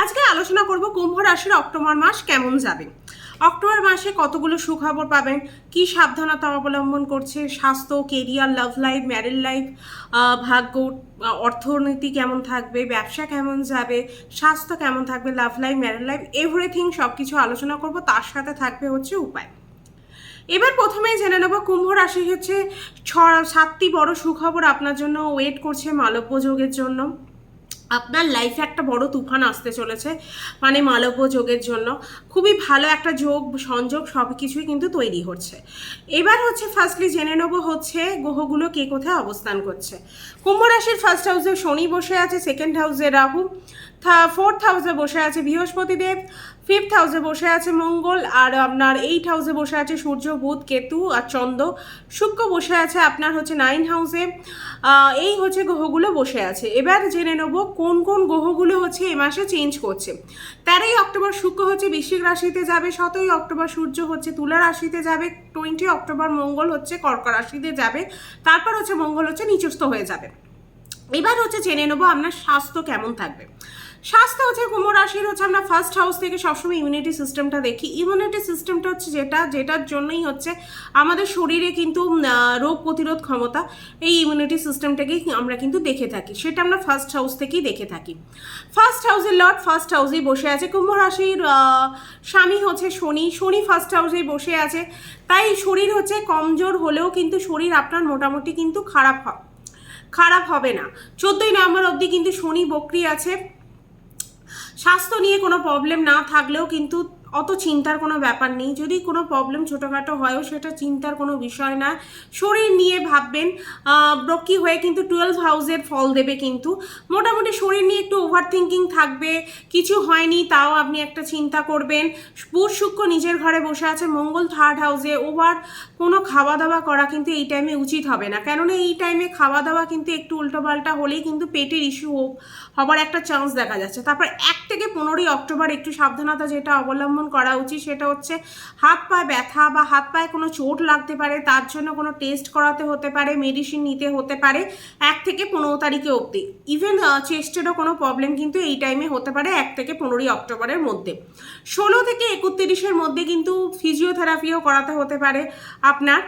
আজকে আলোচনা করব কুম্ভ রাশির অক্টোবর মাস কেমন যাবে? অক্টোবর মাসে কতগুলো সুখবর পাবেন? কি সাবধানতা অবলম্বন করছে? স্বাস্থ্য career love life married life ভাগ্য অর্থনীতি কেমন থাকবে? ব্যবসা কেমন যাবে? স্বাস্থ্য কেমন থাকবে? Love life married life everything সব কিছু আলোচনা করব। তার সাথে থাকবে হচ্ছে উপায়। এবার প্রথমেই জেনে নেব, কুম্ভ রাশি হচ্ছে ছ, সাতটি বড় সুখবর আপনার জন্য ওয়েট করছে মালব্য যোগের জন্য। আপনার লাইফে একটা বড় তুফান আসতে চলেছে মানে মালব্য যোগের জন্য। খুবই ভালো একটা যোগ, সংযোগ সব কিছুই কিন্তু তৈরি হচ্ছে। এবার হচ্ছে ফার্স্টলি জেনে নেব হচ্ছে গ্রহগুলো কে কোথায় অবস্থান করছে। কুম্ভ রাশির ফার্স্ট হাউসে শনি বসে আছে সেকেন্ড হাউসে রাহু ফোর্থ হাউসে বসে আছে বৃহস্পতি দেব ফিফথ হাউসে বসে আছে মঙ্গল আর আপনার এইট হাউসে বসে আছে সূর্য, বুধ, কেতু আর চন্দ্র। শুক্র বসে আছে আপনার হচ্ছে নাইন হাউসে এই হচ্ছে গ্রহগুলো বসে আছে। এবার জেনে নেব কোন কোন গ্রহগুলো হচ্ছে এ মাসে চেঞ্জ করছে। তেরোই অক্টোবর শুক্র হচ্ছে বৃশ্চিক রাশিতে যাবে, সতেরোই অক্টোবর সূর্য হচ্ছে তুলা রাশিতে যাবে, টোয়েন্টি অক্টোবর মঙ্গল হচ্ছে কর্ক রাশিতে যাবে, তারপর হচ্ছে মঙ্গল হচ্ছে নিচস্থ হয়ে যাবে। এবার হচ্ছে জেনে নেব আপনার স্বাস্থ্য কেমন থাকবে। স্বাস্থ্য হচ্ছে কুম্ভ রাশির হচ্ছে আমরা ফার্স্ট হাউস থেকে সবসময় ইমিউনিটি সিস্টেমটা দেখি। ইমিউনিটি সিস্টেমটা হচ্ছে যেটা, যেটার জন্যই হচ্ছে আমাদের শরীরে কিন্তু রোগ প্রতিরোধ ক্ষমতা এই ইমিউনিটি সিস্টেমটাকেই আমরা কিন্তু দেখে থাকি। সেটা আমরা ফার্স্ট হাউস থেকেই দেখে থাকি। ফার্স্ট হাউসের লর্ড ফার্স্ট হাউসেই বসে আছে। কুম্ভ রাশির স্বামী হচ্ছে শনি। শনি ফার্স্ট হাউসেই বসে আছে। তাই শরীর হচ্ছে কমজোর হলেও কিন্তু শরীর আপনার মোটামুটি কিন্তু খারাপ খারাপ হবে না। চোদ্দোই নভেম্বর অবধি কিন্তু শনি বকরি আছে। স্বাস্থ্য নিয়ে কোনো প্রবলেম না থাকলেও কিন্তু অত চিন্তার কোনো ব্যাপার নেই। যদি কোনো প্রবলেম ছোটোখাটো হয়ও সেটা চিন্তার কোনো বিষয় না। শরীর নিয়ে ভাববেন ব্রকি হয়ে কিন্তু টুয়েলভ হাউসের ফল দেবে কিন্তু। মোটামুটি শরীর নিয়ে একটু ওভার থিঙ্কিং থাকবে, কিছু হয়নি তাও আপনি একটা চিন্তা করবেন। বুধ শুক্র নিজের ঘরে বসে আছে, মঙ্গল থার্ড হাউসে ওভার কোনো খাওয়া দাওয়া করা কিন্তু এই টাইমে উচিত হবে না। কেননা এই টাইমে খাওয়া দাওয়া কিন্তু একটু উল্টোপাল্টা হলেই কিন্তু পেটের ইস্যু হবার একটা চান্স দেখা যাচ্ছে। তারপর এক থেকে পনেরোই অক্টোবর একটু সাবধানতা যেটা অবলম্বন করা উচিত, সেটা হচ্ছে হাত পায়ে ব্যথা বা হাত পায়ে কোনো চোট লাগতে পারে, তার জন্য কোনো টেস্ট করাতে হতে পারে মেডিসিন নিতে হতে পারে এক থেকে পনেরো তারিখে অবধি। ইভেন চেস্টেরও কোনো প্রবলেম কিন্তু এই টাইমে হতে পারে এক থেকে পনেরোই অক্টোবরের মধ্যে। ষোলো থেকে একত্রিশের মধ্যে কিন্তু ফিজিওথেরাপিও করাতে হতে পারে। আপনার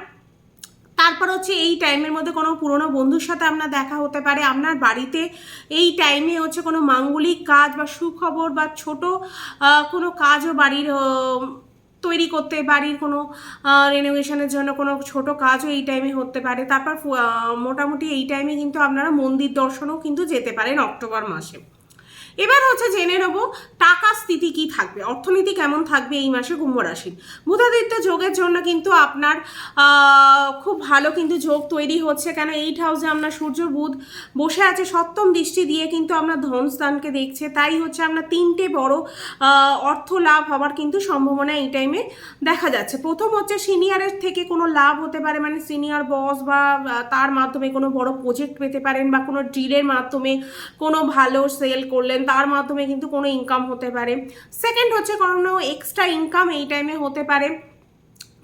তারপর হচ্ছে এই টাইমের মধ্যে কোনো পুরনো বন্ধুর সাথে আপনার দেখা হতে পারে। আপনার বাড়িতে এই টাইমে হচ্ছে কোনো মাঙ্গলিক কাজ বা সুখবর বা ছোট কোনো কাজও বাড়ির তৈরি করতে, বাড়ির কোনো রেনোভেশনের জন্য কোনো ছোট কাজও এই টাইমে হতে পারে। তারপর মোটামুটি এই টাইমে কিন্তু আপনারা মন্দির দর্শনও কিন্তু যেতে পারেন অক্টোবর মাসে। এবার হচ্ছে জেনে নেব টাকা স্থিতি কি থাকবে, অর্থনীতি কেমন থাকবে এই মাসে কুম্ভ রাশির। বুধাদিত্য যোগের জন্য কিন্তু আপনার খুব ভালো কিন্তু যোগ তৈরি হচ্ছে, কেন এইট হাউসে আপনার সূর্য, বুধ বসে আছে, সপ্তম দৃষ্টি দিয়ে কিন্তু আপনার ধনস্থানকে দেখছে, তাই হচ্ছে আপনার তিনটে বড় অর্থ লাভ হওয়ার কিন্তু সম্ভাবনা এই টাইমে দেখা যাচ্ছে। প্রথম হচ্ছে সিনিয়রের থেকে কোনো লাভ হতে পারে মানে সিনিয়র বস বা তার মাধ্যমে কোনো বড় প্রজেক্ট পেতে পারেন বা কোনো ডিলের মাধ্যমে কোনো ভালো সেল করলেন তার মাধ্যমে কিন্তু কোনো ইনকাম হতে পারে। সেকেন্ড হচ্ছে কোনো এক্সট্রা ইনকাম এই টাইমে হতে পারে।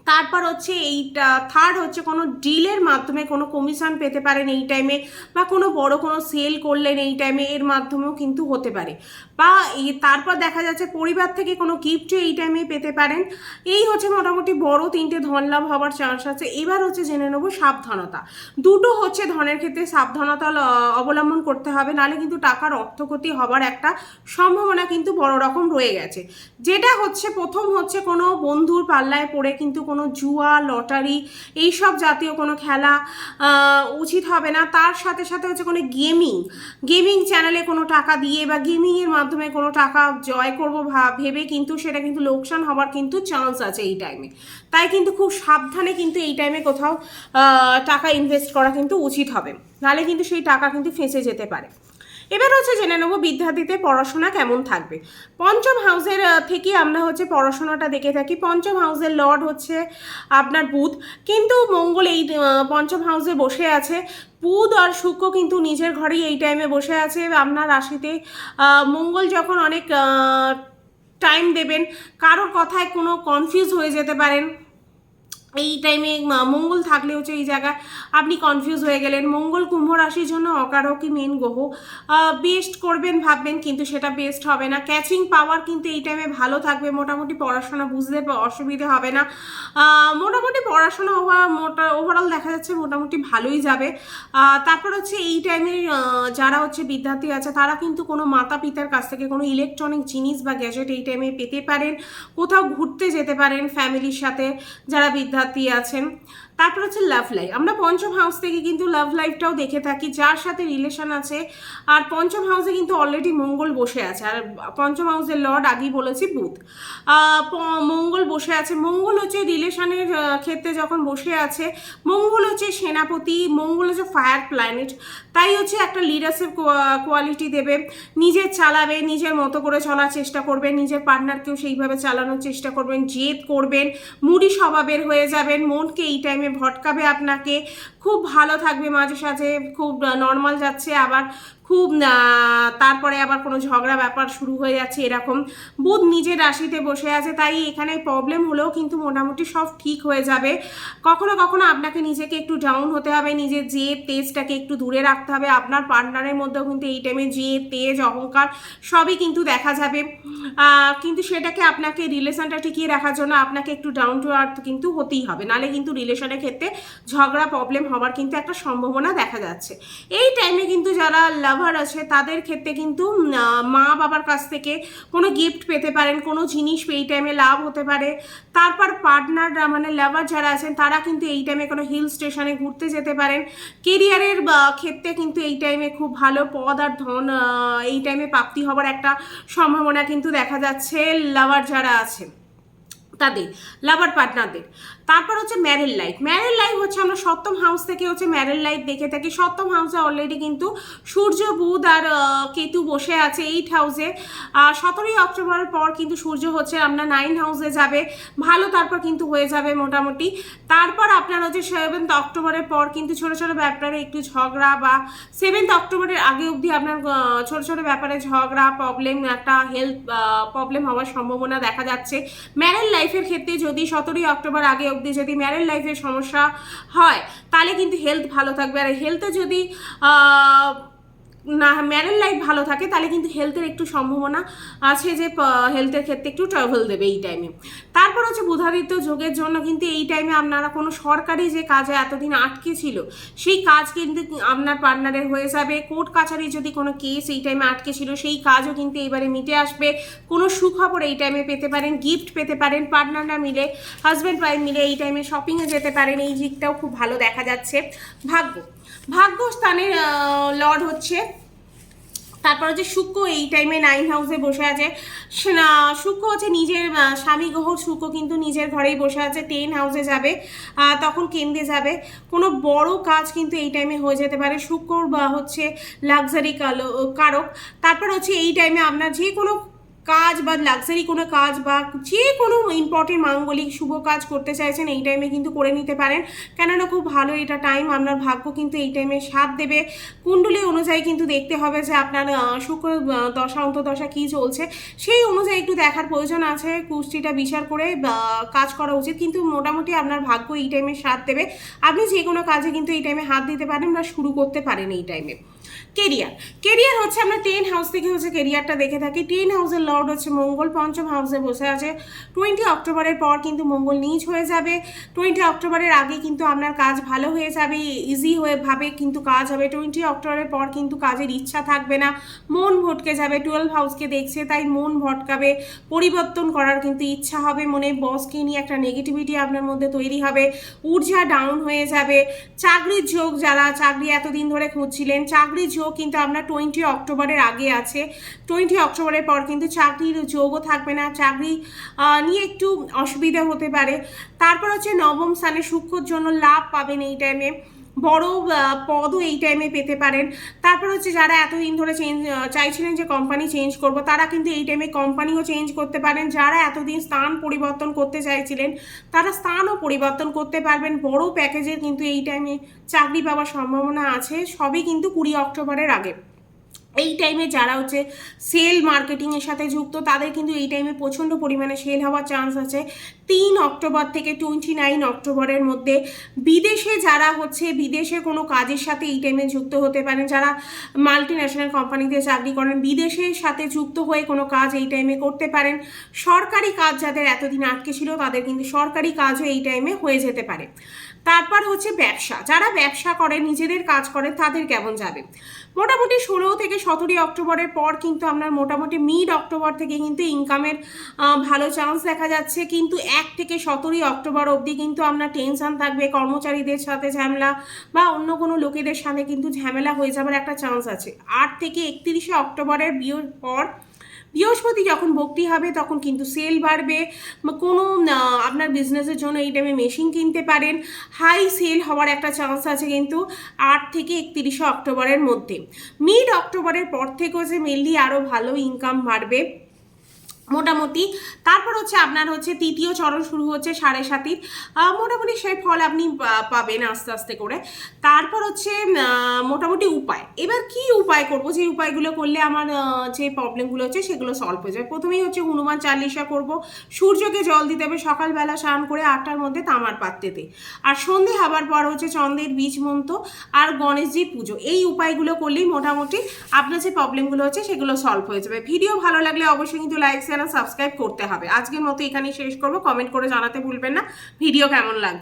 তারপর হচ্ছে এইটা থার্ড হচ্ছে কোনো ডিলের মাধ্যমে কোনো কমিশন পেতে পারেন এই টাইমে বা কোনো বড় কোনো সেল করলেন এই টাইমে এর মাধ্যমেও কিন্তু হতে পারে। বা তারপর দেখা যাচ্ছে পরিবার থেকে কোনো গিফটও এই টাইমে পেতে পারেন। এই হচ্ছে মোটামুটি বড় তিনটে ধন লাভ হওয়ার চান্স আছে। এবার হচ্ছে জেনে নেব সাবধানতা। দুটো হচ্ছে ধনের ক্ষেত্রে সাবধানতা অবলম্বন করতে হবে, নাহলে কিন্তু টাকার অর্থক্ষতি হবার একটা সম্ভাবনা কিন্তু বড় রকম রয়ে গেছে। যেটা হচ্ছে প্রথম হচ্ছে কোনো বন্ধুর পাল্লায় পড়ে কিন্তু কোনো জুয়া, লটারি, এইসব জাতীয় কোনো খেলা উচিত হবে না। তার সাথে সাথে হচ্ছে কোনো গেমিং গেমিং চ্যানেলে কোনো টাকা দিয়ে বা গেমিংয়ের মাধ্যমে কোনো টাকা জয় করব ভেবে কিন্তু সেটা কিন্তু লোকসান হবার কিন্তু চান্স আছে এই টাইমে তাই কিন্তু খুব সাবধানে কিন্তু এই টাইমে কোথাও টাকা ইনভেস্ট করা কিন্তু উচিত হবে। নাহলে কিন্তু সেই টাকা কিন্তু ফেঁসে যেতে পারে। এবার হচ্ছে জেনে নেব বিদ্যার্থীতে পড়াশোনা কেমন থাকবে। পঞ্চম হাউসের থেকে আমরা হচ্ছে পড়াশোনাটা দেখে থাকি। পঞ্চম হাউসের লর্ড হচ্ছে আপনার বুধ। কিন্তু মঙ্গল এই পঞ্চম হাউসে বসে আছে। বুধ আর শুক্র কিন্তু নিজের ঘরেই এই টাইমে বসে আছে। আপনার রাশিতে মঙ্গল যখন অনেক টাইম দেবেন, কারোর কথায় কোনো কনফিউজ হয়ে যেতে পারেন। এই টাইমে মঙ্গল থাকলে হচ্ছে এই জায়গায় আপনি কনফিউজ হয়ে গেলেন, মঙ্গল কুম্ভ রাশির জন্য অকারকই মেন গ্রহ। বেস্ট করবেন, ভাববেন, কিন্তু সেটা বেস্ট হবে না। ক্যাচিং পাওয়ার কিন্তু এই টাইমে ভালো থাকবে, মোটামুটি পড়াশোনা বুঝতে অসুবিধে হবে না। মোটামুটি পড়াশোনা মোটা ওভারঅল দেখা যাচ্ছে মোটামুটি ভালোই যাবে। তারপর হচ্ছে এই টাইমে যারা হচ্ছে বিদ্যার্থী আছে, তারা কিন্তু কোনো মাতা পিতার কাছ থেকে কোনো ইলেকট্রনিক জিনিস বা গ্যাজেট এই টাইমে পেতে পারেন। কোথাও ঘুরতে যেতে পারেন ফ্যামিলির সাথে। যারা বিদ্যার্থী আছেন। তারপর হচ্ছে লাভ লাইফ আমরা পঞ্চম হাউস থেকে কিন্তু লাভ লাইফটাও দেখে থাকি, যার সাথে রিলেশন আছে। আর পঞ্চম হাউসে কিন্তু অলরেডি মঙ্গল বসে আছে। আর পঞ্চম হাউসের লর্ড আগেই বলেছি বুধ। মঙ্গল বসে আছে। মঙ্গল হচ্ছে রিলেশনের ক্ষেত্রে যখন বসে আছে, মঙ্গল হচ্ছে সেনাপতি, মঙ্গল হচ্ছে ফায়ার প্ল্যানেট তাই হচ্ছে একটা লিডারশিপ কোয়ালিটি দেবে। নিজের চালাবে, নিজের মতো করে চলার চেষ্টা করবেন নিজের পার্টনারকেও সেইভাবে চালানোর চেষ্টা করবেন, জেদ করবেন, মুডি স্বভাবের হয়ে যাবেন, মনকে এই টাইমে ভটকাবে আপনাকে। খুব ভালো থাকবে মাঝে সাঝে খুব নর্মাল যাচ্ছে। আবার খুব তারপরে আবার কোনো ঝগড়া ব্যাপার শুরু হয়ে যাচ্ছে এরকম। বুধ নিজের রাশিতে বসে আছে, তাই এখানে প্রবলেম হলেও কিন্তু মোটামুটি সব ঠিক হয়ে যাবে। কখনো কখনো আপনাকে নিজেকে একটু ডাউন হতে হবে, নিজের যে তেজটাকে একটু দূরে রাখতে হবে। আপনার পার্টনারের মধ্যেও কিন্তু এই টাইমে যে তেজ, অহংকার সবই কিন্তু দেখা যাবে। কিন্তু সেটাকে আপনাকে রিলেশনটা টিকিয়ে রাখার জন্য আপনাকে একটু ডাউন টু আর্থ কিন্তু হতেই হবে। নালে কিন্তু রিলেশনের ক্ষেত্রে ঝগড়া প্রবলেম হওয়ার কিন্তু একটা সম্ভাবনা দেখা যাচ্ছে। এই টাইমে কিন্তু যারা লাভার আছে, তাদের ক্ষেত্রে কিন্তু মা বাবার কাছ থেকে কোনো গিফট পেতে পারেন, কোনো জিনিস এই টাইমে লাভ হতে পারে। তারপর পার্টনার মানে লাভার যারা আছেন, তারা কিন্তু এই টাইমে কোনো হিল স্টেশনে ঘুরতে যেতে পারেন। কেরিয়ারের ক্ষেত্রে কিন্তু এই টাইমে খুব ভালো পদ আর ধন এই টাইমে প্রাপ্তি হবার একটা সম্ভাবনা কিন্তু দেখা যাচ্ছে লাভার যারা আছেন, তাদের লাভার পার্টনারদের তারপর হচ্ছে ম্যারেল লাইফ ম্যারেল লাইফ হচ্ছে আমরা সপ্তম হাউস থেকে হচ্ছে ম্যারেল লাইফ দেখে থাকি। সপ্তম হাউসে অলরেডি কিন্তু সূর্য, বুধ আর কেতু বসে আছে এইট হাউসে সতেরোই অক্টোবরের পর কিন্তু সূর্য হচ্ছে আপনার নাইন হাউসে যাবে। ভালো তারপর কিন্তু হয়ে যাবে মোটামুটি। তারপর আপনার হচ্ছে সেভেন্থ অক্টোবরের পর কিন্তু ছোটো ছোটো ব্যাপারে একটু ঝগড়া বা সেভেন্থ অক্টোবরের আগে অবধি আপনার ছোটো ছোটো ব্যাপারে ঝগড়া প্রবলেম একটা হেলথ প্রবলেম হওয়ার সম্ভাবনা দেখা যাচ্ছে। ম্যারেল লাইফের ক্ষেত্রে যদি সতেরোই অক্টোবর আগে অবধি যদি ম্যারেল লাইফে সমস্যা হয় তাহলে কিন্তু হেলথ ভালো থাকবে। আর হেলথে যদি না ম্যারেল লাইফ ভালো থাকে, তাহলে কিন্তু হেলথের একটু সম্ভাবনা আছে যে হেলথের ক্ষেত্রে একটু ট্রাভেল দেবে এই টাইমে তারপর হচ্ছে বুধাদিত্য যোগের জন্য কিন্তু এই টাইমে আপনারা কোনো সরকারি যে কাজে এতদিন আটকে ছিল, সেই কাজ কিন্তু আপনার পার্টনারের হয়ে যাবে। কোর্ট কাছারি যদি কোনো কেস এই টাইমে আটকে ছিল, সেই কাজও কিন্তু এবারে মিটে আসবে। কোনো সুখবর এই টাইমে পেতে পারেন গিফট পেতে পারেন পার্টনাররা মিলে হাজব্যান্ড ওয়াইফ মিলে এই টাইমে শপিংয়ে যেতে পারেন, এই দিকটাও খুব ভালো দেখা যাচ্ছে। ভাগ্য। ভাগ্য স্থানের লর্ড হচ্ছে তারপর হচ্ছে শুক্র এই টাইমে নাইন হাউসে বসে আছে। শুক্র হচ্ছে নিজের স্বামী গ্রহ শুক্র কিন্তু নিজের ঘরেই বসে আছে। টেন হাউসে যাবে তখন কেন্দ্রে যাবে। কোনো বড় কাজ কিন্তু এই টাইমে হয়ে যেতে পারে। শুক্র বা হচ্ছে লাক্সারি কালো, কারক। তারপর হচ্ছে এই টাইমে আপনার যে কোনো কাজ বা লাক্সারি কোনো কাজ বা যে কোনো ইম্পর্টেন্ট মাঙ্গলিক শুভ কাজ করতে চাইছেন এই টাইমে কিন্তু করে নিতে পারেন। কেননা খুব ভালো এটা টাইম আপনার ভাগ্য কিন্তু এই টাইমে সাথ দেবে। কুণ্ডলী অনুযায়ী কিন্তু দেখতে হবে যে আপনার শুক্র দশা অন্তদশা কী চলছে। সেই অনুযায়ী একটু দেখার প্রয়োজন আছে, কুষ্টিটা বিচার করে কাজ করা উচিত। কিন্তু মোটামুটি আপনার ভাগ্য এই টাইমে সাথ দেবে। আপনি যে কোনো কাজে কিন্তু এই টাইমে হাত দিতে পারেন বা শুরু করতে পারেন এই টাইমে কেরিয়ার কেরিয়ার হচ্ছে আমরা টেন হাউস থেকে হচ্ছে কেরিয়ারটা দেখে থাকি। টেন হাউসের লর্ড হচ্ছে মঙ্গল, পঞ্চম হাউসে বসে আছে। টোয়েন্টি অক্টোবরের পর কিন্তু মঙ্গল নিচ হয়ে যাবে। টোয়েন্টি অক্টোবরের আগে কিন্তু আপনার কাজ ভালো হয়ে যাবে ইজি হয়ে ভাবে কিন্তু কাজ হবে। টোয়েন্টি অক্টোবরের পর কিন্তু কাজের ইচ্ছা থাকবে না। মন ভটকে যাবে টুয়েলভ হাউসকে দেখছে, তাই মন ভটকাবে। পরিবর্তন করার কিন্তু ইচ্ছা হবে। মনে বসকে নিয়ে একটা নেগেটিভিটি আপনার মধ্যে তৈরি হবে। ঊর্জা ডাউন হয়ে যাবে। চাকরির যোগ যারা চাকরি এতদিন ধরে খুঁজছিলেন চাকরির যোগ কিন্তু আপনার টোয়েন্টি অক্টোবরের আগে আছে। টোয়েন্টি অক্টোবরের পর কিন্তু চাকরির যোগও থাকবে না। চাকরি নিয়ে একটু অসুবিধা হতে পারে। তারপর হচ্ছে নবম স্থানে সূক্ষ্মর জন্য লাভ পাবেন এই টাইমে বড় পদও এই টাইমে পেতে পারেন। তারপর হচ্ছে যারা এতদিন ধরে চেঞ্জ চাইছিলেন যে কোম্পানি চেঞ্জ করব, তারা কিন্তু এই টাইমে কোম্পানিও চেঞ্জ করতে পারেন। যারা এতদিন স্থান পরিবর্তন করতে চাইছিলেন, তারা স্থানও পরিবর্তন করতে পারবেন। বড় প্যাকেজের কিন্তু এই টাইমে চাকরি পাওয়ার সম্ভাবনা আছে। সবই কিন্তু কুড়ি অক্টোবরের আগে। এই টাইমে যারা হচ্ছে সেল মার্কেটিংয়ের সাথে যুক্ত, তাদের কিন্তু এই টাইমে প্রচণ্ড পরিমাণে সেল হওয়ার চান্স আছে। তিন অক্টোবর থেকে টোয়েন্টি নাইন অক্টোবরের মধ্যে বিদেশে যারা হচ্ছে, বিদেশে কোনো কাজের সাথে এই টাইমে যুক্ত হতে পারেন, যারা মাল্টি ন্যাশনাল কোম্পানিতে চাকরি করেন বিদেশের সাথে যুক্ত হয়ে কোনো কাজ এই টাইমে করতে পারেন। সরকারি কাজ যাদের এতদিন আটকে ছিল, তাদের কিন্তু সরকারি কাজও এই টাইমে হয়ে যেতে পারে। তারপর হচ্ছে ব্যবসা। যারা ব্যবসা করে, নিজেদের কাজ করে, তাদের কেমন যাবে? মোটামুটি ষোলো থেকে সতেরোই অক্টোবরের পর কিন্তু আপনার মোটামুটি মিড অক্টোবর থেকে কিন্তু ইনকামের ভালো চান্স দেখা যাচ্ছে। কিন্তু এক থেকে সতেরোই অক্টোবর অবধি কিন্তু আপনার টেনশন থাকবে, কর্মচারীদের সাথে ঝামেলা বা অন্য কোনো লোকেদের সাথে কিন্তু ঝামেলা হয়ে যাবার একটা চান্স আছে। আট থেকে একত্রিশে অক্টোবরের বিয়ের পর বৃহস্পতি যখন ভক্তি হবে, তখন কিন্তু সেল বাড়বে। কোনো আপনার বিজনেসের জন্য এই টাইমে মেশিন কিনতে পারেন। হাই সেল হওয়ার একটা চান্স আছে কিন্তু আট থেকে একত্রিশে অক্টোবরের মধ্যে। মিড অক্টোবরের পর থেকেও যে মেনলি আরও ভালো ইনকাম বাড়বে। মোটামুটি। তারপর হচ্ছে আপনার হচ্ছে তৃতীয় চরণ শুরু হচ্ছে সাড়ে সাতির। মোটামুটি সেই ফল আপনি পাবেন আস্তে আস্তে করে। তারপর হচ্ছে মোটামুটি উপায়। এবার কি উপায় করব? যে উপায়গুলো করলে আমার যে প্রবলেমগুলো হচ্ছে সেগুলো সলভ হয়ে যাবে প্রথমেই হচ্ছে হনুমান চালিশা করব। সূর্যকে জল দিতে হবে সকালবেলা স্নান করে আটটার মধ্যে তামার পাত্রেতে। আর সন্ধে হবার পর হচ্ছে চন্দ্রের বীজ মন্ত্র আর গণেশজির পুজো। এই উপায়গুলো করলেই মোটামুটি আপনার যে প্রবলেমগুলো হচ্ছে সেগুলো সলভ হয়ে যাবে। ভিডিও ভালো লাগলে অবশ্যই কিন্তু লাইক শেয়ার সাবস্ক্রাইব করতে হবে। আজকের মতো এখানেই শেষ করব। কমেন্ট করে জানাতে ভুলবেন না। ভিডিও কেমন লাগছে?